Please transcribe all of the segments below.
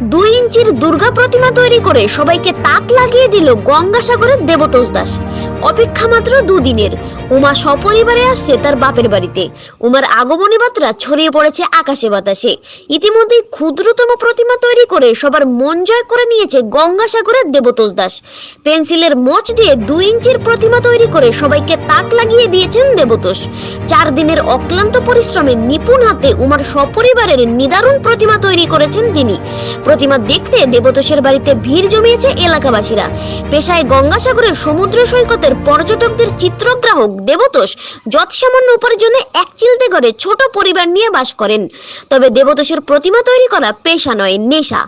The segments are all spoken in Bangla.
দুই ইঞ্চির দুর্গা প্রতিমা তৈরি করে সবাইকে তাক লাগিয়ে দিল গঙ্গাসাগরের দেবতোষ দাস। অপেক্ষা মাত্র দুদিনের। উমা সপরিবারে আসছে তার বাপের বাড়িতে। উমার আগমনী বার্তা ছড়িয়ে পড়েছে আকাশে বাতাসে। ইতিমধ্যেই ক্ষুদ্রতম প্রতিমা তৈরি করে সবার মন জয় করে নিয়েছে গঙ্গাসাগরের দেবতোষ দাস। পেন্সিলের মোচ দিয়ে দুই ইঞ্চির প্রতিমা তৈরি করে সবাইকে তাক লাগিয়ে দিয়েছেন দেবতোষ। চার দিনের অক্লান্ত পরিশ্রমে নিপুণ হাতে উমার সপরিবারের নিদারুণ প্রতিমা তৈরি করেছেন তিনি। প্রতিমা দেখতে দেবতোষের বাড়িতে ভিড় জমিয়েছে এলাকাবাসীরা। পেশায় গঙ্গাসাগরের সমুদ্র সৈকতের পর্যটকদের চিত্রগ্রাহক দেবতোষ যৎসামান্য উপার্জনে এক চিলতে করে ছোট পরিবার নিয়ে বাস করেন। তবে দেবতোষের প্রতিমা তৈরি করা পেশা নয়, নেশা।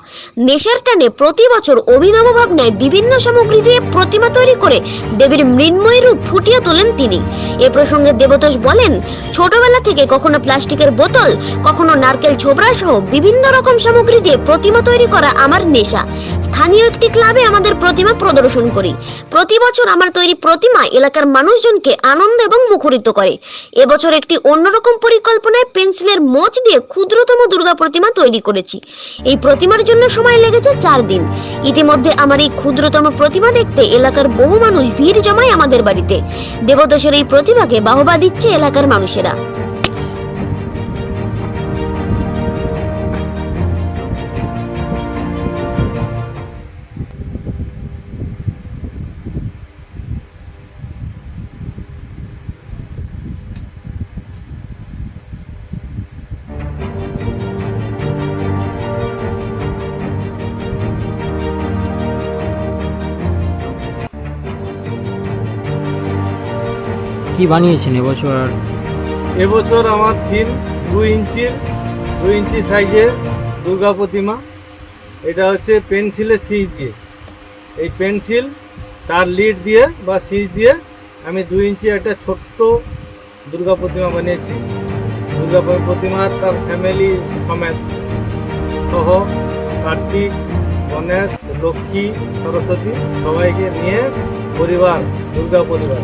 নেশার টানে প্রতি বছর অভিনব ভাবনায় বিভিন্ন সামগ্রী দিয়ে প্রতিমা তৈরি করে দেবীর মৃন্ময় রূপ ফুটিয়ে তোলেন তিনি। এ প্রসঙ্গে দেবতোষ বলেন, ছোটবেলা থেকে কখনো প্লাস্টিকের বোতল, কখনো নারকেল ছোবড়া সহ বিভিন্ন রকম সামগ্রী দিয়ে প্রতিমা তৈরি করা আমার নেশা। স্থানীয় একটি ক্লাবে আমাদের প্রতিমা প্রদর্শন করি। প্রতি বছর আমার তৈরি প্রতিমা এলাকার মানুষজনকে আনন্দ এবং মুখরিত করে। এবছর একটি অন্যরকম পরিকল্পনায় পেন্সিলের মোচ দিয়ে ক্ষুদ্রতম দুর্গা প্রতিমা তৈরি করেছি। এই প্রতিমার জন্য সময় লেগেছে চার দিন। ইতিমধ্যে আমার এই ক্ষুদ্রতম প্রতিমা দেখতে এলাকার বহু মানুষ ভিড় জমায় আমাদের বাড়িতে। দেবদোষের এই প্রতিমাকে বাহবা দিচ্ছে এলাকার মানুষেরা। কি বানিয়েছেন এবছর? আর এবছর আমার থিম দুই ইঞ্চির দুই ইঞ্চি সাইজের দুর্গা প্রতিমা। এটা হচ্ছে পেন্সিলের সিজ দিয়ে। এই পেন্সিল তার লিড দিয়ে বা সিজ দিয়ে আমি দুই ইঞ্চি একটা ছোট্ট দুর্গা প্রতিমা বানিয়েছি। দুর্গা প্রতিমার তার ফ্যামিলি সমেত সহ কার্তিক, গণেশ, লক্ষ্মী, সরস্বতী সবাইকে নিয়ে পরিবার, দুর্গা পরিবার।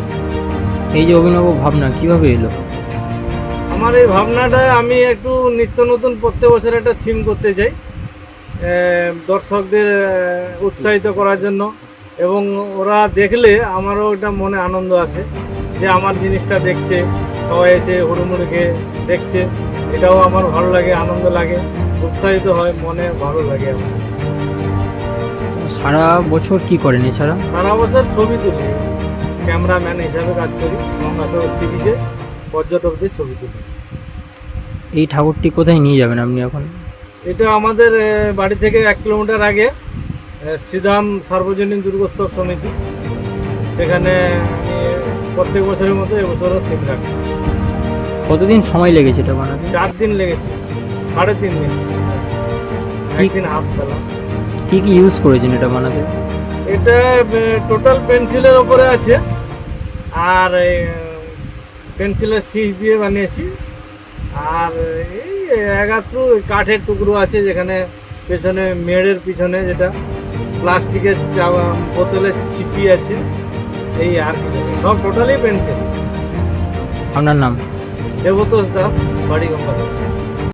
এই যে অভিনব ভাবনা কীভাবে এলো? আমার এই ভাবনাটা আমি একটু নিত্য নতুন প্রত্যেক বছর একটা থিম করতে চাই। দর্শকদের উৎসাহিত করার জন্য। এবং ওরা দেখলে আমারও একটা মনে আনন্দ আসে যে আমার জিনিসটা দেখছে সবাই এসে হুড়ুমুড়ি খেয়ে দেখছে। এটাও আমার ভালো লাগে আনন্দ লাগে উৎসাহিত হয় মনে ভালো লাগে আমার। সারা বছর কি করেন এছাড়া? সারা বছর ছবি তুলি। ক্যামেরাম্যান হিসাবে কাজ করি গঙ্গাসাগর সি বিচে পর্যটকদের ছবি তুলি। এই ঠাকুরটি কোথায় নিয়ে যাবেন আপনি এখন? এটা আমাদের বাড়ি থেকে এক কিলোমিটার আগে শ্রীধাম সার্বজনীন দুর্গোৎসব সমিতি। সেখানে প্রত্যেক বছরের মতো এবছরও ঠিক রাখছি। কতদিন সময় লেগেছে এটা বানাতে? চার দিন লেগেছে সাড়ে তিন দিন। একদিন হাফ বেলা। কী কী ইউজ করেছেন এটা বানাতে? এটা টোটাল পেন্সিলের ওপরে আছে। আর পেন্সিলের সিজ দিয়ে বানিয়েছি। আর এই একাত্র কাঠের টুকরো আছে যেখানে পেছনে মেড়ের পিছনে যেটা প্লাস্টিকের চা- বোতলের ছিপি আছে। এই আর সব টোটালি পেন্সিল আপনার নাম? দেবতোষ দাস বাড়ি গঙ্গা